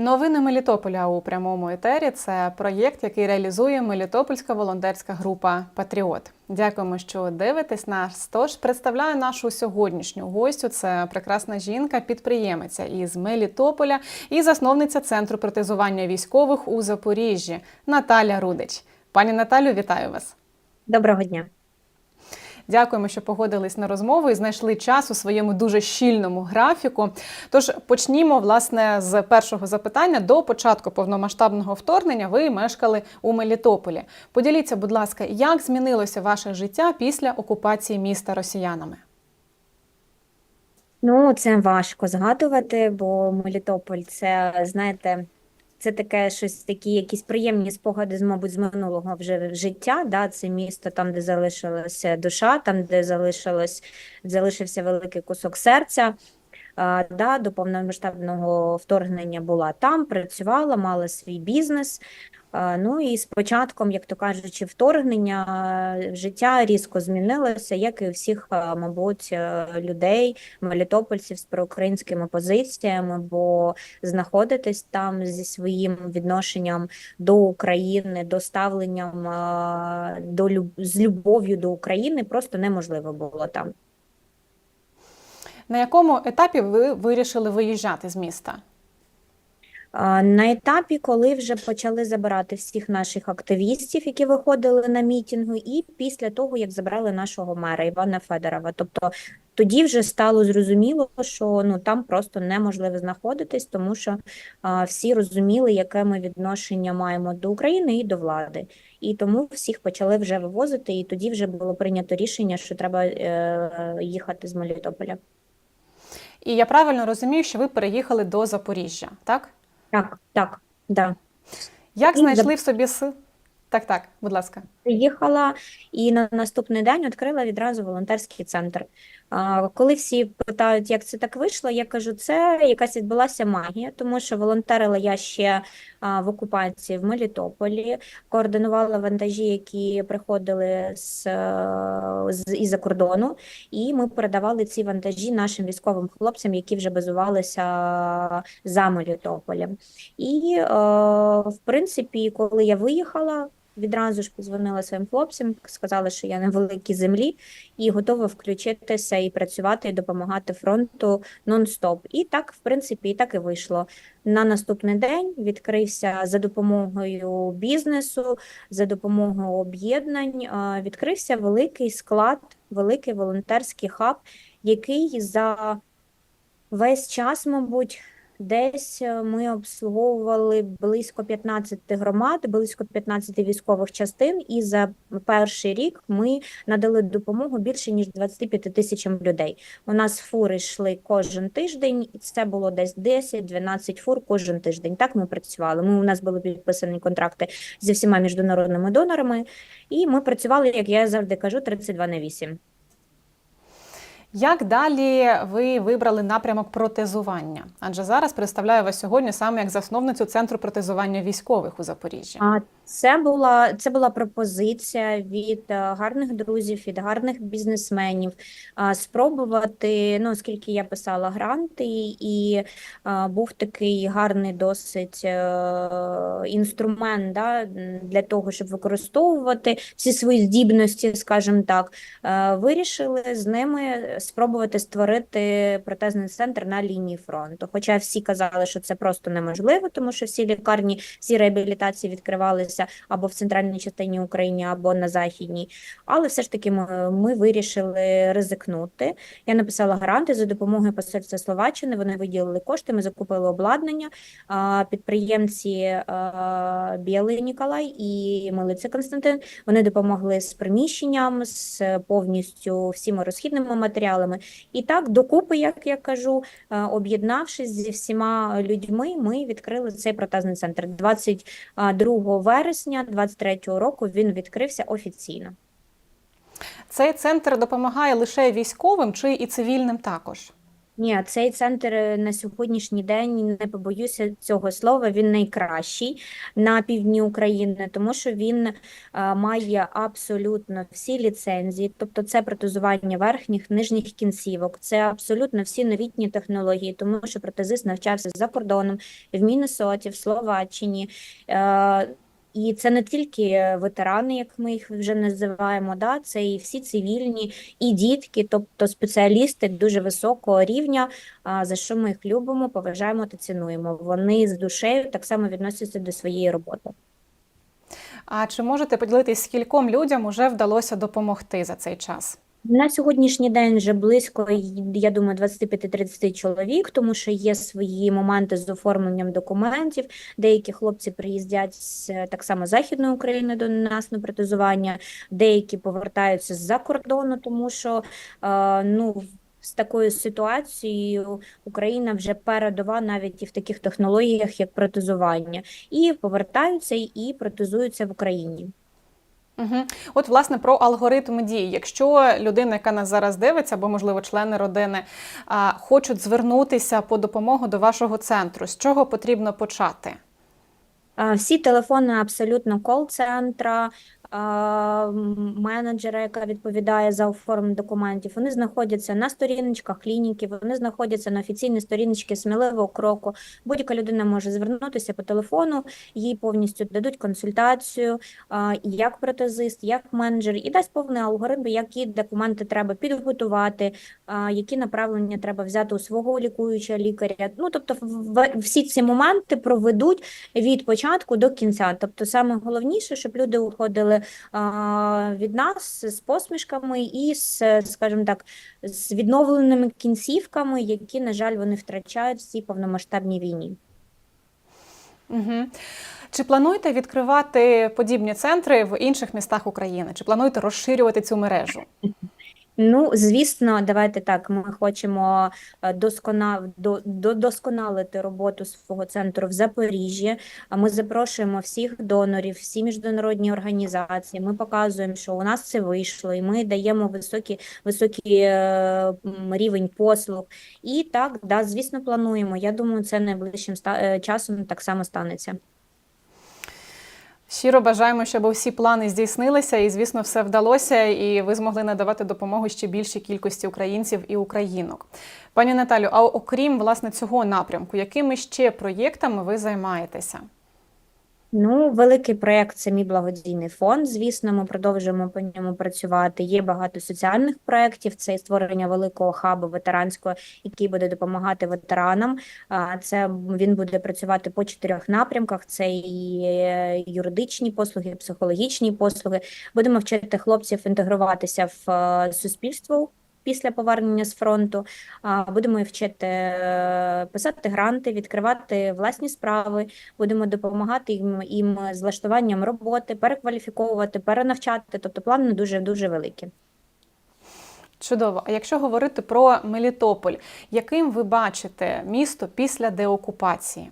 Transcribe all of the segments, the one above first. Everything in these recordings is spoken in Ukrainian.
Новини Мелітополя у прямому етері це проєкт, який реалізує Мелітопольська волонтерська група Патріот. Дякуємо, що дивитесь нас. Тож представляю нашу сьогоднішню гостю. Це прекрасна жінка, підприємиця із Мелітополя і засновниця центру протезування військових у Запоріжжі Наталя Рудич. Пані Наталю, вітаю вас. Доброго дня. Дякуємо, що погодились на розмову і знайшли час у своєму дуже щільному графіку. Тож почнімо власне з першого запитання. До початку повномасштабного вторгнення ви мешкали у Мелітополі. Поділіться, будь ласка, як змінилося ваше життя після окупації міста росіянами? Ну, це важко згадувати, бо Мелітополь це, знаєте, це таке щось такі, якісь приємні спогади, з, мабуть, з минулого вже життя. Да? Це місто там, де залишилася душа, там, де залишилось, залишився великий кусок серця. Да, до повномасштабного вторгнення була там, працювала, мала свій бізнес. Ну і з початком, як то кажучи, вторгнення життя різко змінилося, як і у всіх, мабуть, е, людей, мелітопольців з проукраїнськими позиціями, бо знаходитись там зі своїм відношенням до України, до ставленням до з любов'ю до України просто неможливо було там. На якому етапі ви вирішили виїжджати з міста? На етапі, коли вже почали забирати всіх наших активістів, які виходили на мітингу, і після того, як забрали нашого мера Івана Федорова. Тобто тоді вже стало зрозуміло, що ну там просто неможливо знаходитись, тому що а, всі розуміли, яке ми відношення маємо до України і до влади. І тому всіх почали вже вивозити, і тоді вже було прийнято рішення, що треба е, їхати з Мелітополя. І я правильно розумію, що ви переїхали до Запоріжжя, так? Так, так, да. Як знайшли в собі сили? Так, так, будь ласка. Приїхала і на наступний день відкрила відразу волонтерський центр. Коли всі питають, як це так вийшло, я кажу, це якась відбулася магія, тому що волонтерила я ще в окупації в Мелітополі, координувала вантажі, які приходили з, е, з із-за кордону, і ми передавали ці вантажі нашим військовим хлопцям, які вже базувалися за Мелітополем. І, е, в принципі, коли я виїхала, відразу ж позвонила своїм хлопцям, сказала, що я на великій землі і готова включитися і працювати, і допомагати фронту нон-стоп. І так, в принципі, і так і вийшло. На наступний день відкрився за допомогою бізнесу, за допомогою об'єднань, е, відкрився великий склад, великий волонтерський хаб, який за весь час, мабуть, Десь е, ми обслуговували близько 15 громад, близько 15 військових частин, і за перший рік ми надали допомогу більше ніж 25 тисячам людей. У нас фури йшли кожен тиждень, і це було десь 10-12 фур кожен тиждень. Так ми працювали. Ми у нас були підписані контракти зі всіма міжнародними донорами, і ми працювали, як я завжди кажу, 32 на 8. Як далі ви вибрали напрямок протезування? Адже зараз представляю вас сьогодні саме як засновницю центру протезування військових у Запоріжжі. Це була це була пропозиція від е, гарних друзів, від гарних бізнесменів спробувати. Ну, оскільки я писала гранти, і був такий гарний досить е, інструмент да, для того, щоб використовувати всі свої здібності, скажімо так, е, вирішили з ними спробувати створити протезний центр на лінії фронту. Хоча всі казали, що це просто неможливо, тому що всі лікарні, всі реабілітації відкривалися або в центральній частині України, або на західній. Але все ж таки ми, ми вирішили ризикнути. Я написала гранти за допомогою посольства Словаччини. Вони виділили кошти. Ми закупили обладнання. Підприємці Білий Ніколай і Милиця Константин. Вони допомогли з приміщенням, з повністю всіма розхідними матеріалами. І так, докупи, як я кажу, об'єднавшись зі всіма людьми, ми відкрили цей протезний центр. 22 вересня 23 року він відкрився офіційно. Цей центр допомагає лише військовим чи і цивільним також? Ні, цей центр е, на сьогоднішній день, не побоюся цього слова, він найкращий на півдні України, тому що він е, має абсолютно всі ліцензії, тобто це протезування верхніх, нижніх кінцівок, це абсолютно всі новітні технології, тому що протезист навчався за кордоном, в Міннесоті, в Словаччині. Е, І це не тільки ветерани, як ми їх вже називаємо, да, це і всі цивільні, і дітки, тобто спеціалісти дуже високого рівня, за що ми їх любимо, поважаємо та цінуємо. Вони з душею так само відносяться до своєї роботи. А чи можете поділитись, скільком людям уже вдалося допомогти за цей час? На сьогоднішній день вже близько, я думаю, 25-30 чоловік, тому що є свої моменти з оформленням документів. Деякі хлопці приїздять з так само Західної України до нас на протезування, деякі повертаються з-за кордону, тому що е, ну. З такою ситуацією Україна вже передова навіть і в таких технологіях, як протезування, і повертаються і протезуються в Україні. Угу. От, власне, про алгоритм дій. Якщо людина, яка нас зараз дивиться, або, можливо, члени родини, а, хочуть звернутися по допомогу до вашого центру, з чого потрібно почати? Всі телефони абсолютно кол-центра, менеджера, яка відповідає за оформлення документів, вони знаходяться на сторіночках клініки, вони знаходяться на офіційній сторіночці сміливого кроку. Будь-яка людина може звернутися по телефону, їй повністю дадуть консультацію, як протезист, як менеджер, і дасть повний алгоритм, які документи треба підготувати, які направлення треба взяти у свого лікуючого лікаря. Ну, тобто, всі ці моменти проведуть від початку до кінця. Тобто, саме головніше, щоб люди уходили від нас з посмішками і з, скажімо так, з відновленими кінцівками, які, на жаль, вони втрачають в цій повномасштабній війні. Угу. Чи плануєте відкривати подібні центри в інших містах України? Чи плануєте розширювати цю мережу? Ну, звісно, давайте так. Ми хочемо е, доскона... до... додосконалити роботу свого центру в Запоріжжі. Ми запрошуємо всіх донорів, всі міжнародні організації. Ми показуємо, що у нас це вийшло, і ми даємо високий, високий е, рівень послуг. І так, да, звісно, плануємо. Я думаю, це найближчим ста... е, часом так само станеться. Щиро бажаємо, щоб усі плани здійснилися, і, звісно, все вдалося, і ви змогли надавати допомогу ще більшій кількості українців і українок. Пані Наталю, а окрім власне цього напрямку, якими ще проєктами ви займаєтеся? Ну, великий проєкт це мій благодійний фонд. Звісно, ми продовжуємо по ньому працювати. Є багато соціальних проєктів. Це і створення великого хабу ветеранського, який буде допомагати ветеранам. Це він буде працювати по чотирьох напрямках: це і е, юридичні послуги, психологічні послуги. Будемо вчити хлопців інтегруватися в е, суспільство. Після повернення з фронту будемо їх вчити е, писати гранти, відкривати власні справи, будемо допомагати їм, їм з влаштуванням роботи, перекваліфіковувати, перенавчати. Тобто плани дуже дуже великі. Чудово. А якщо говорити про Мелітополь, яким ви бачите місто після деокупації?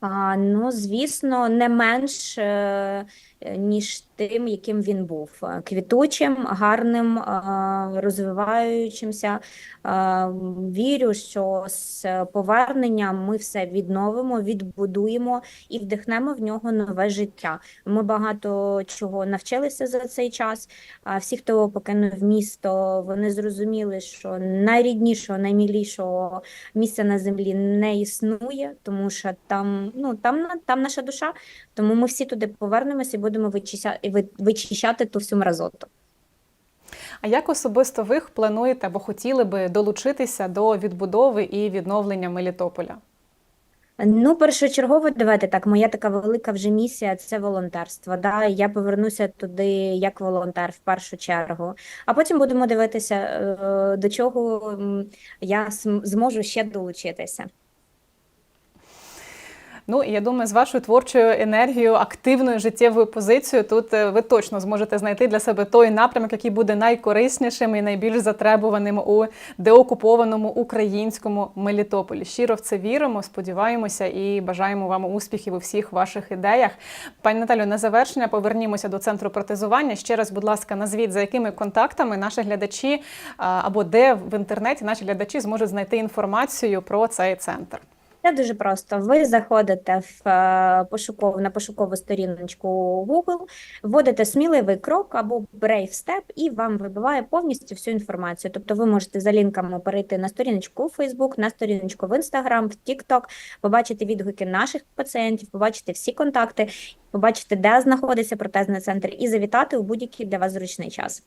А, ну, звісно, не менш е, ніж тим, яким він був Е, квітучим, гарним, е, розвиваючимся. Е, Вірю, що з поверненням ми все відновимо, відбудуємо і вдихнемо в нього нове життя. Ми багато чого навчилися за цей час. А всі, хто покинув місто, вони зрозуміли, що найріднішого, наймілішого місця на землі не існує, тому що там, ну, там, там наша душа, тому ми всі туди повернемося вичищати, вичищати ту всю мразоту. А як особисто ви плануєте або хотіли би долучитися до відбудови і відновлення Мелітополя? Ну, першочергово, давайте так, моя така велика вже місія це волонтерство. Да? Я повернуся туди як волонтер в першу чергу, а потім будемо дивитися, е, до чого я зможу ще долучитися. Ну і я думаю, з вашою творчою енергією, активною життєвою позицією, тут е, ви точно зможете знайти для себе той напрямок, який буде найкориснішим і найбільш затребуваним у деокупованому українському Мелітополі. Щиро в це віримо, сподіваємося і бажаємо вам успіхів у всіх ваших ідеях. Пані Наталю, на завершення повернімося до центру протезування. Ще раз, будь ласка, назвіть за якими контактами наші глядачі або де в інтернеті наші глядачі зможуть знайти інформацію про цей центр. Це дуже просто. Ви заходите в е, пошуков, на пошукову сторіночку Google, вводите сміливий крок або Brave Step, і вам вибиває повністю всю інформацію. Тобто ви можете за лінками перейти на сторіночку у Facebook, на сторіночку в Instagram, в TikTok, побачити відгуки наших пацієнтів, побачити всі контакти, побачити, де знаходиться протезний центр, і завітати у будь-який для вас зручний час.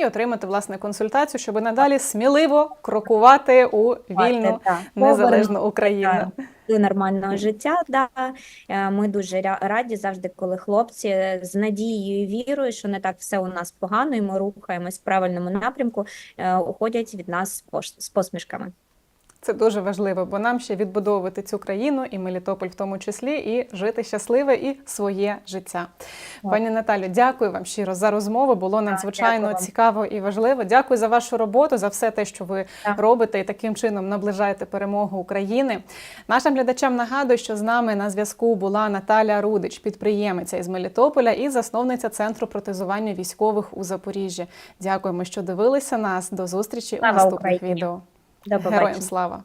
І отримати власне консультацію, щоб надалі сміливо крокувати у вільну незалежну Україну. До нормального життя. Да. Е, Ми дуже раді завжди, коли хлопці з надією і вірою, що не так все у нас погано, і ми рухаємось в правильному напрямку, е, уходять від нас з посмішками. Це дуже важливо, бо нам ще відбудовувати цю країну і Мелітополь в тому числі, і жити щасливе і своє життя. Так. Пані Наталю, дякую вам щиро за розмову. Було надзвичайно вам. цікаво і важливо. Дякую за вашу роботу, за все те, що ви Так. робите, і таким чином наближаєте перемогу України. Нашим глядачам нагадую, що з нами на зв'язку була Наталя Рудич, підприємиця із Мелітополя і засновниця центру протезування військових у Запоріжжі. Дякуємо, що дивилися нас. До зустрічі у наступних Україні! відео. До побачення. Героям слава!